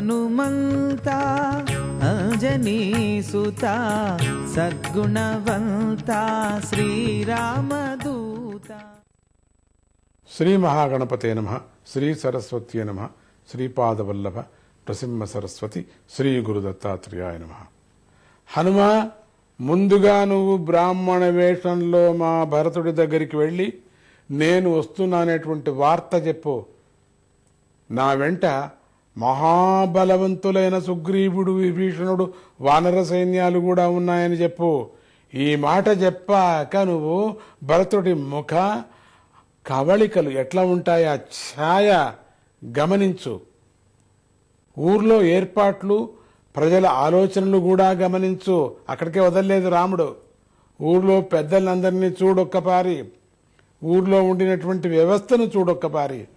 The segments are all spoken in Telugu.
హనుమంత అంజనీ సుత సద్గుణవంత శ్రీరామదూత. శ్రీ మహాగణపతే నమ శ్రీ సరస్వత్యే నమ శ్రీపాదవల్లభ నృసింహ సరస్వతి శ్రీ గురు దత్తాత్రేయాయ నమ. హనుమ ముందుగా నువ్వు బ్రాహ్మణ వేషంలో మా భరతుడి దగ్గరికి వెళ్ళి నేను వస్తున్నానేటువంటి వార్త చెప్పు. నా వెంట మహాబలవంతులైన సుగ్రీవుడు విభీషణుడు వానర సైన్యాలు కూడా ఉన్నాయని చెప్పు. ఈ మాట చెప్పాక నువ్వు భరతుడి ముఖ కవళికలు ఎట్లా ఉంటాయి? ఆ ఛాయ గమనించు. ఊర్లో ఏర్పాట్లు ప్రజల ఆలోచనలు కూడా గమనించు. అక్కడికే వదలలేదు రాముడు. ఊర్లో పెద్దలందరినీ చూడొక్కపారి. ఊర్లో ఉండినటువంటి వ్యవస్థను చూడొక్కపారి.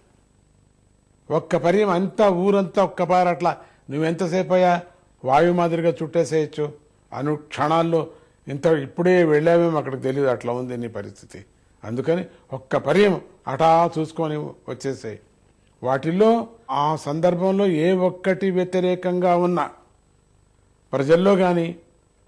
ఒక్క పని అంతా ఊరంతా ఒక్కపారి అట్లా. నువ్వెంతసేపు అయ్యా వాయు మాదిరిగా చుట్టేసేయచ్చు? అను క్షణాల్లో ఇంత ఇప్పుడే వెళ్ళామేమో అక్కడికి తెలియదు అట్లా ఉంది నీ పరిస్థితి. అందుకని ఒక్క పర్యం అటా చూసుకొని వచ్చేసాయి. వాటిల్లో ఆ సందర్భంలో ఏ ఒక్కటి వ్యతిరేకంగా ఉన్నా ప్రజల్లో కానీ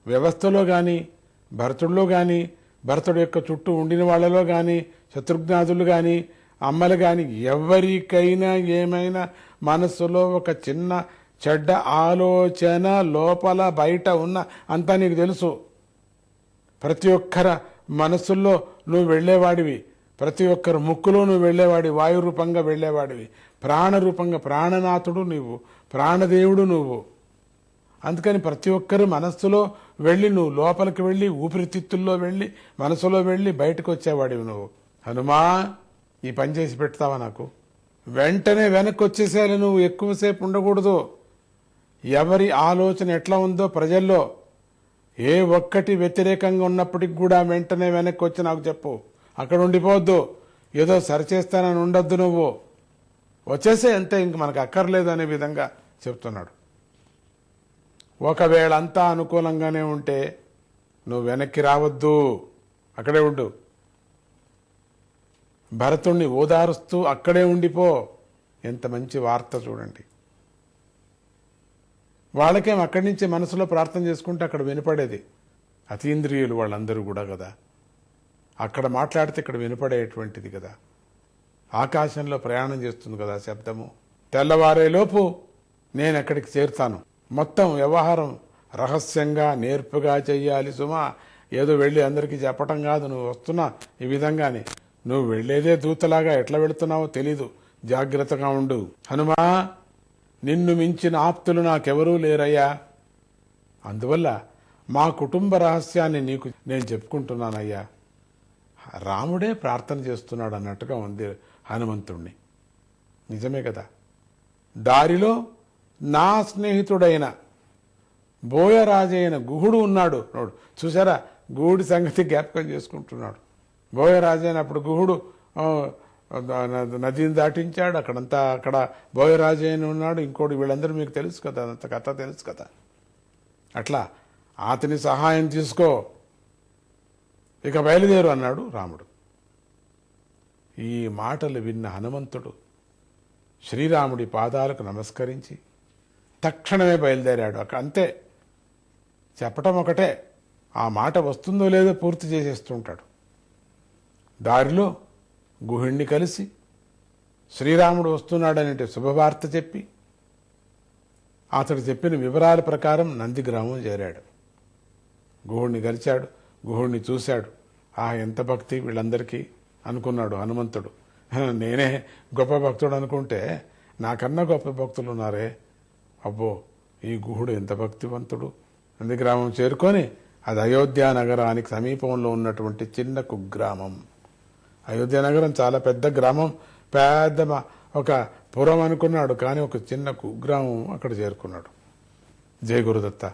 వ్యవస్థలో కానీ భరతుడిలో కానీ భరతుడు యొక్క చుట్టూ ఉండిన వాళ్ళలో కానీ శత్రుఘ్నాదులు కానీ అమ్మలు కానీ ఎవరికైనా ఏమైనా మనస్సులో ఒక చిన్న చెడ్డ ఆలోచన లోపల బయట ఉన్న అంతా నీకు తెలుసు. ప్రతి ఒక్కర మనసుల్లో నువ్వు వెళ్ళేవాడివి. ప్రతి ఒక్కరు ముక్కులో నువ్వు వెళ్ళేవాడి వాయు రూపంగా వెళ్ళేవాడివి. ప్రాణరూపంగా ప్రాణనాథుడు నువ్వు. ప్రాణదేవుడు నువ్వు. అందుకని ప్రతి ఒక్కరు మనస్సులో వెళ్ళి నువ్వు లోపలికి వెళ్ళి ఊపిరితిత్తుల్లో వెళ్ళి మనసులో వెళ్ళి బయటకు వచ్చేవాడివి నువ్వు. హనుమా! ఈ పని చేసి పెడతావా నాకు? వెంటనే వెనక్కి వచ్చేసేయాలి నువ్వు. ఎక్కువసేపు ఉండకూడదు. ఎవరి ఆలోచన ఎట్లా ఉందో ప్రజల్లో. ఏ ఒక్కటి వ్యతిరేకంగా ఉన్నప్పటికి కూడా వెంటనే వెనక్కి వచ్చి నాకు చెప్పు. అక్కడ ఉండిపోవద్దు. ఏదో సరిచేస్తానని ఉండొద్దు నువ్వు. వచ్చేసే అంతే ఇంక మనకు అక్కర్లేదు అనే విధంగా చెప్తున్నాడు. ఒకవేళ అంతా అనుకూలంగానే ఉంటే నువ్వు వెనక్కి రావద్దు. అక్కడే ఉండు. భరతుణ్ణి ఓదారుస్తూ అక్కడే ఉండిపో. ఎంత మంచి వార్త చూడండి. వాళ్ళకేం అక్కడి నుంచి మనసులో ప్రార్థన చేసుకుంటే అక్కడ వినపడేది. అతీంద్రియులు వాళ్ళందరూ కూడా కదా. అక్కడ మాట్లాడితే ఇక్కడ వినపడేటువంటిది కదా. ఆకాశంలో ప్రయాణం చేస్తుంది కదా శబ్దము. తెల్లవారేలోపు నేను అక్కడికి చేరుతాను. మొత్తం వ్యవహారం రహస్యంగా నేర్పుగా చెయ్యాలి సుమా. ఏదో వెళ్ళి అందరికీ చెప్పటం కాదు నువ్వు వస్తున్నా ఈ విధంగానే. నువ్వు వెళ్ళేదే దూతలాగా ఎట్లా వెళుతున్నావో తెలీదు. జాగ్రత్తగా ఉండు. హనుమా నిన్ను మించిన ఆప్తులు నాకెవరూ లేరయ్యా. అందువల్ల మా కుటుంబ రహస్యాన్ని నీకు నేను చెప్పుకుంటున్నానయ్యా. రాముడే ప్రార్థన చేస్తున్నాడు అన్నట్టుగా ఉంది హనుమంతుణ్ణి. నిజమే కదా? దారిలో నా స్నేహితుడైన బోయరాజైన గుహుడు ఉన్నాడు. నోడు చూసారా? గుహుడి సంగతి జ్ఞాపకం చేసుకుంటున్నాడు. బోయరాజైన అప్పుడు గుహుడు నదిని దాటించాడు. అక్కడంతా అక్కడ బోయరాజైన ఉన్నాడు. ఇంకోటి వీళ్ళందరూ మీకు తెలుసు కదా అంత కథ తెలుసు కదా. అట్లా అతని సహాయం తీసుకో. ఇక బయలుదేరు అన్నాడు రాముడు. ఈ మాటలు విన్న హనుమంతుడు శ్రీరాముడి పాదాలకు నమస్కరించి తక్షణమే బయలుదేరాడు. అక్కడ అంతే. చెప్పటం ఒకటే. ఆ మాట వస్తుందో లేదో పూర్తి చేసేస్తుంటాడు. దారిలో గుహిణ్ణి కలిసి శ్రీరాముడు వస్తున్నాడనే శుభవార్త చెప్పి అతడు చెప్పిన వివరాల ప్రకారం నంది గ్రామం చేరాడు. గుహుణ్ణి గలిచాడు గుహుణ్ణి చూశాడు. ఆ ఎంత భక్తి వీళ్ళందరికీ అనుకున్నాడు హనుమంతుడు. నేనే గొప్ప భక్తుడు అనుకుంటే నాకన్నా గొప్ప భక్తులు ఉన్నారే. అబ్బో ఈ గుహుడు ఎంత భక్తివంతుడు. నంది గ్రామం చేరుకొని అది అయోధ్య నగరానికి సమీపంలో ఉన్నటువంటి చిన్న కుగ్రామం. అయోధ్య నగరం చాలా పెద్ద గ్రామం పెద్ద ఒక పురం అనుకున్నాడు కానీ ఒక చిన్న కుగ్రామం అక్కడ చేరుకున్నాడు. జయ గురుదత్త.